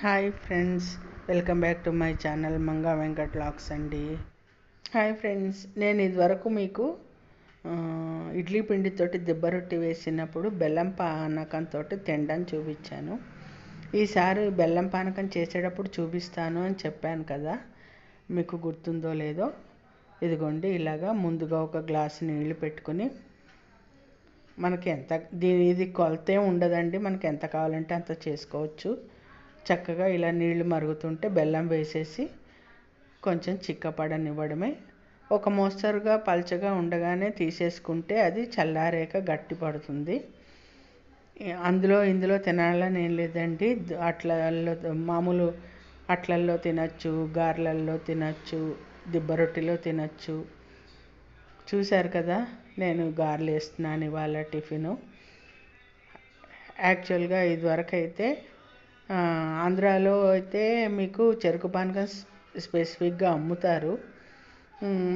Hi friends welcome back to my channel Manga Venkat లాక్స్ అండి. Hi friends నేను ఇదివరకు మీకు ఇడ్లీ పిండితోటి దిబ్బ రొట్టి వేసినప్పుడు బెల్లం పానకంతో తినడం చూపించాను. ఈసారి బెల్లం పానకం చేసేటప్పుడు చూపిస్తాను అని చెప్పాను కదా మీకు గుర్తుందో లేదో. ఇదిగోండి ఇలాగా ముందుగా ఒక గ్లాసు నీళ్ళు పెట్టుకుని మనకి ఎంత దీని ఇది కొలతే ఉండదండి మనకి ఎంత కావాలంటే అంత చేసుకోవచ్చు. చక్కగా ఇలా నీళ్ళు మరుగుతుంటే బెల్లం వేసేసి కొంచెం చిక్కపడనివ్వడమే. ఒక మోస్తరుగా పల్చగా ఉండగానే తీసేసుకుంటే అది చల్లారాక గట్టి పడుతుంది. అందులో ఇందులో తినాలని ఏం లేదండి. అట్లల్లో మామూలు అట్లల్లో తినచ్చు గారెలల్లో తినచ్చు దిబ్బ రొట్టెలో తినచ్చు. చూశారు కదా నేను గారెలు వేస్తున్నాను ఇవాళ టిఫిను. యాక్చువల్గా ఇదివరకు అయితే ఆంధ్రాలో అయితే మీకు చెరుకు పానకం స్పెసిఫిక్గా అమ్ముతారు.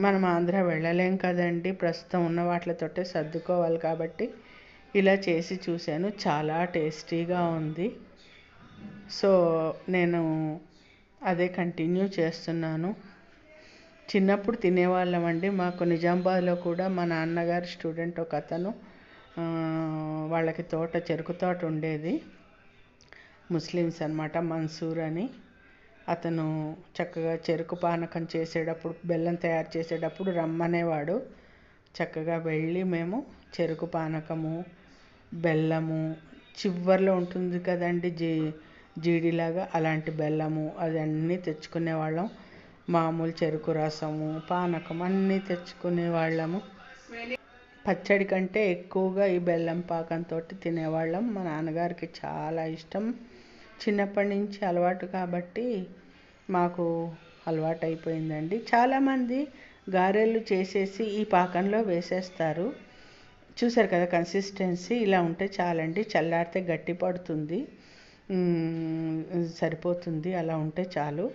మనం ఆంధ్ర వెళ్ళలేం కదండి. ప్రస్తుతం ఉన్న వాటితోటే సర్దుకోవాలి కాబట్టి ఇలా చేసి చూశాను. చాలా టేస్టీగా ఉంది. సో నేను అదే కంటిన్యూ చేస్తున్నాను. చిన్నప్పుడు తినేవాళ్ళం అండి. మాకు నిజామాబాద్లో కూడా మా నాన్నగారి స్టూడెంట్ ఒక అతను వాళ్ళకి తోట చెరుకు తోట ఉండేది. ముస్లిమ్స్ అనమాట మన్సూర్ అని అతను చక్కగా చెరుకు పానకం చేసేటప్పుడు బెల్లం తయారు చేసేటప్పుడు రమ్మనేవాడు. చక్కగా వెళ్ళి మేము చెరుకు పానకము బెల్లము చివర్లో ఉంటుంది కదండి జీ జీడిలాగా అలాంటి బెల్లము అవన్నీ తెచ్చుకునేవాళ్ళం. మామూలు చెరుకు రసము పానకం అన్నీ తెచ్చుకునే వాళ్ళము పచ్చడి కంటే ఎక్కువగా ఈ బెల్లం పాకంతో తినేవాళ్ళం. మా నాన్నగారికి చాలా ఇష్టం. చిన్నప్పటి నుంచి అలవాటు కాబట్టి మాకు అలవాటు అయిపోయిందండి చాలామంది గారెలు చేసేసి ఈ పాకంలో వేసేస్తారు. చూసారు కదా కన్సిస్టెన్సీ ఇలా ఉంటే చాలండి. చల్లారితే గట్టి పడుతుంది. సరిపోతుంది. అలా ఉంటే చాలు.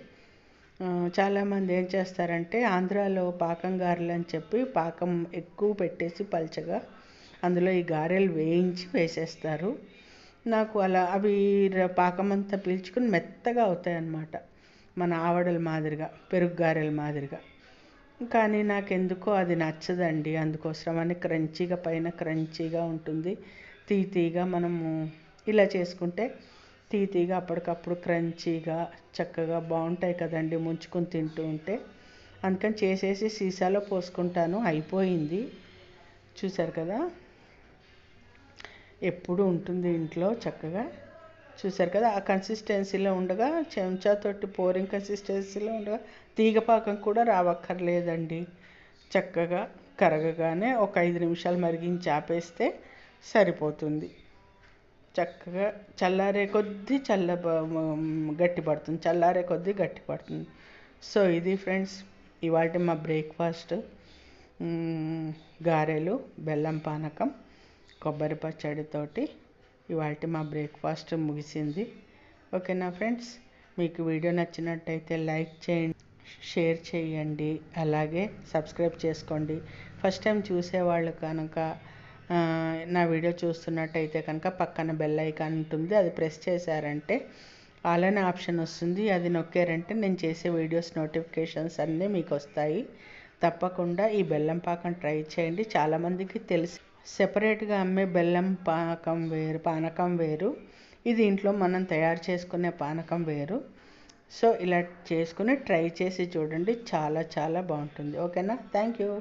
చాలామంది ఏం చేస్తారంటే ఆంధ్రాలో పాకం గారెలు అని చెప్పి పాకం ఎక్కువ పెట్టేసి పల్చగా అందులో ఈ గారెలు వేయించి వేసేస్తారు. నాకు అలా అవి పాకమంతా పాకం అంతా పీల్చుకుని మెత్తగా అవుతాయన్నమాట. మన ఆవడల మాదిరిగా పెరుగు గారెల మాదిరిగా. కానీ నాకెందుకో అది నచ్చదండి. అందుకోసమని క్రంచీగా పైన క్రంచీగా ఉంటుంది. తీతీగా మనము ఇలా చేసుకుంటే తీతీగా అప్పటికప్పుడు క్రంచీగా చక్కగా బాగుంటాయి కదండి ముంచుకొని తింటూ ఉంటే. అందుకని చేసేసి సీసాలో పోసుకుంటాను. అయిపోయింది. చూసారు కదా? ఎప్పుడు ఉంటుంది ఇంట్లో చక్కగా? చూసారు కదా ఆ కన్సిస్టెన్సీలో ఉండగా చెంచాతోటి పోరింగ్ కన్సిస్టెన్సీలో ఉండగా తీగపాకం కూడా రావక్కర్లేదండి. చక్కగా కరగగానే ఒక ఐదు నిమిషాలు మరిగించి ఆపేస్తే సరిపోతుంది. చక్కగా చల్లారే కొద్దీ చల్ల గట్టి పడుతుంది చల్లారే కొద్దీ గట్టి పడుతుంది. సో ఇది ఫ్రెండ్స్ ఇవాళ మా బ్రేక్ఫాస్ట్ గారెలు బెల్లం పానకం. కొబ్బరి పచ్చడితోటి ఇవాళ మా బ్రేక్ఫాస్ట్ ముగిసింది. ఓకేనా ఫ్రెండ్స్? మీకు వీడియో నచ్చినట్టయితే లైక్ చేయండి షేర్ చేయండి అలాగే సబ్స్క్రైబ్ చేసుకోండి. ఫస్ట్ టైం చూసేవాళ్ళు కనుక నా వీడియో చూస్తున్నట్టయితే కనుక పక్కన బెల్ ఐకాన్ ఉంటుంది అది ప్రెస్ చేశారంటే ఆల్ అనే ఆప్షన్ వస్తుంది అది నొక్కారంటే నేను చేసే వీడియోస్ నోటిఫికేషన్స్ అన్నీ మీకు వస్తాయి. తప్పకుండా ఈ బెల్లం పాకం ట్రై చేయండి చాలామందికి తెలిసి. సెపరేట్గా అమ్మే బెల్లం పాకం వేరు పానకం వేరు. ఇది ఇంట్లో మనం తయారు చేసుకునే పానకం వేరు. సో ఇలా చేసుకుని ట్రై చేసి చూడండి. చాలా చాలా బాగుంటుంది. ఓకేనా? Thank you